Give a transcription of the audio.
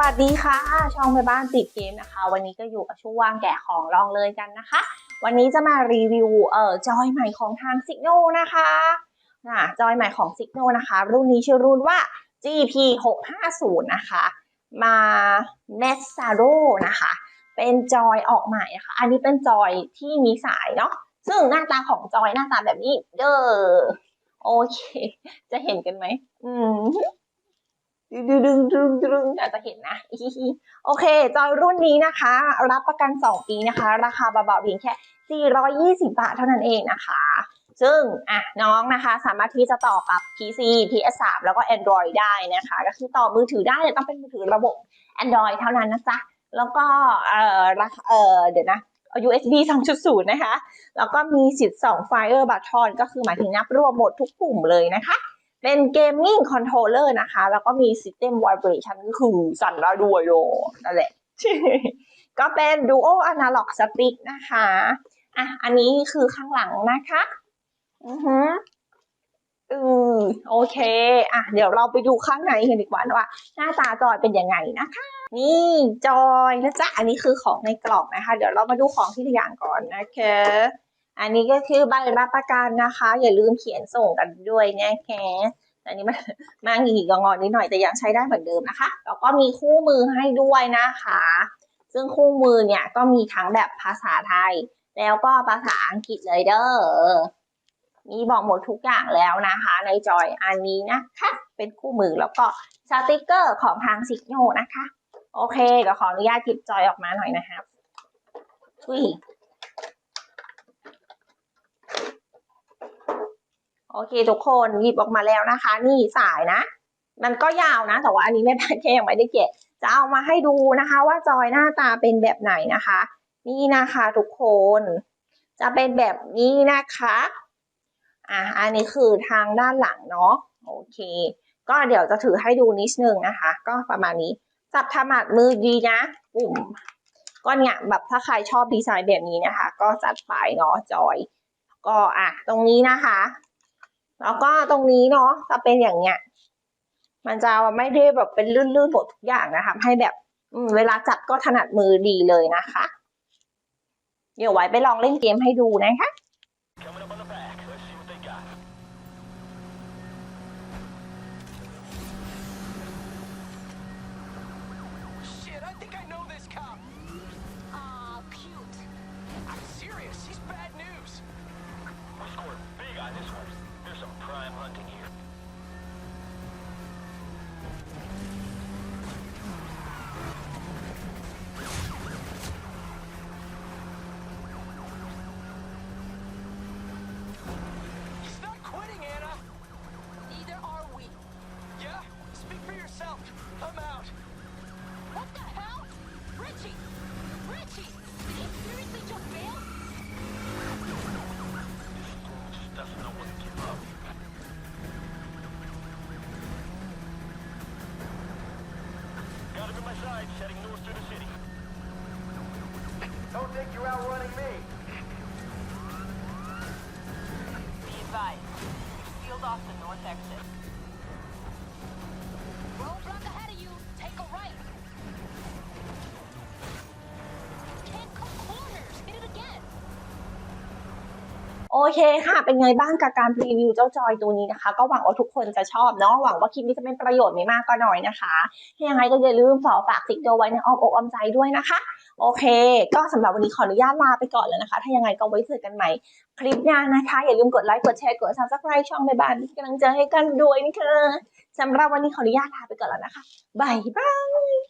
วัสดีค่ะ ช่องแม่บ้านติดเกมนะคะ วันนี้ก็อยู่ช่วงแกะของลองเลยกันนะคะ วันนี้จะมารีวิวเอ่อจอยใหม่ของทาง s i g n o นะคะนะจอยใหม่ของ s i g n o นะคะ รุ่นนี้ชื่อรุ่นว่า GP 650นะคะ มา m e s s a r o นะคะ เป็นจอยออกใหม่นะคะ อันนี้เป็นจอยที่มีสายเนาะซึ่งหน้าตาของจอยหน้าตาแบบนี้ เด้อโอเค จะเห็นกันไหมอืม ดึงดึงดึงดึงอาจจะเห็นนะโอเค จอยรุ่นนี้นะคะ รับประกัน 2 ปีนะคะ ราคาเบาๆเพียงแค่ 420 บาทเท่านั้นเองนะคะ ซึ่งอะน้องนะคะ สามารถที่จะต่อกับ PC PS3 แล้วก็ Android ได้นะคะ ก็คือต่อมือถือได้แต่ต้องเป็นมือถือระบบ Android เท่านั้นนะจ๊ะ แล้วก็เอ่อราคาเออเดี๋ยวนะ USB 2.0 นะคะ แล้วก็มีสิทธิ์2 Fire Button ก็คือหมายถึงนับรวมหมดทุกปุ่มเลยนะคะ เป็นเกมมิ่งคอนโทรลเลอร์นะคะ แล้วก็มี System Vibration ก็คือสั่นได้ด้วยโยนั่นแหละ ก็เป็น Dual Analog Stick นะคะ อะ อันนี้คือข้างหลังนะคะ อือฮึอือโอเค อะ เดี๋ยวเราไปดูข้างในกันดีกว่าว่า หน้าตาจอยเป็นยังไงนะคะ นี่จอยนะจ๊ะ อันนี้คือของในกล่องนะคะ เดี๋ยวเรามาดูของที่ตัวอย่างก่อนนะคะ อันนี้ก็คือใบรับประกันนะคะ อย่าลืมเขียนส่งกันด้วยนะคอันนี้มันมาหงีกงอนนิดหน่อยแต่ยังใช้ได้เหมือนเดิมนะคะแล้วก็มีคู่มือให้ด้วยนะคะ ซึ่งคู่มือเนี่ยก็มีทั้งแบบภาษาไทย แล้วก็ภาษาอังกฤษเลยเด้อมีบอกหมดทุกอย่างแล้วนะคะ ในจอยอันนี้นะคะ เป็นคู่มือแล้วก็สติกเกอร์ของทางซิกโนนะคะ โอเคเดี๋ยวขออนุญาตหยิบจอยออกมาหน่อยนะครับทุย โอเคทุกคนหยิบออกมาแล้วนะคะ นี่สายนะ มันก็ยาวนะ แต่ว่าอันนี้แม่บ้านแค่ยังไม่ได้เก็บจะเอามาให้ดูนะคะ ว่าจอยหน้าตาเป็นแบบไหนนะคะ นี่นะคะทุกคน จะเป็นแบบนี้นะคะอะอันนี้คือทางด้านหลังเนาะโอเค ก็เดี๋ยวจะถือให้ดูนิดนึงนะคะ ก็ประมาณนี้จับถมัดมือดีนะปุ่มก็เนี่ยแบบถ้าใครชอบดีไซน์แบบนี้นะคะ ก็จัดไปเนาะจอย ก็อะตรงนี้นะคะ แล้วก็ตรงนี้เนาะจะเป็นอย่างเงี้ย มันจะไม่ได้แบบเป็นลื่นๆหมดทุกอย่างนะคะให้แบบเวลาจับก็ถนัดมือดีเลยนะคะ เดี๋ยวไว้ไปลองเล่นเกมให้ดูนะคะ Coming up on the back. Let's see what they got. Shit, I think I know this cop. Aw, cute. I'm serious. He's bad news. We scored big on this one. Some prime hunting here. Got him in my sights, heading north through the city. Don't think you're outrunning me. Be advised, we've sealed off the north exit. โอเคค่ะ เป็นไงบ้างกับการรีวิวเจ้าจอยตัวนี้นะคะ ก็หวังว่าทุกคนจะชอบเนาะหวังว่าคลิปนี้จะเป็นประโยชน์ไม่มากก็น้อยนะคะถ้ายังไงก็อย่าลืมฝากฝากติ๊กเกอร์ไว้ในอ้อมอกอ้อมใจด้วยนะคะ โอเค ก็สำหรับวันนี้ขออนุญาตลาไปก่อนแล้วนะคะ ถ้ายังไงก็ไว้เจอกันใหม่คลิปหน้านะคะ อย่าลืมกดไลค์กดแชร์กด subscribe ช่องใบบ้านที่กำลังใจอให้กันด้วยนะคะสำหรับวันนี้ขออนุญาตลาไปก่อนแล้วนะคะบายบาย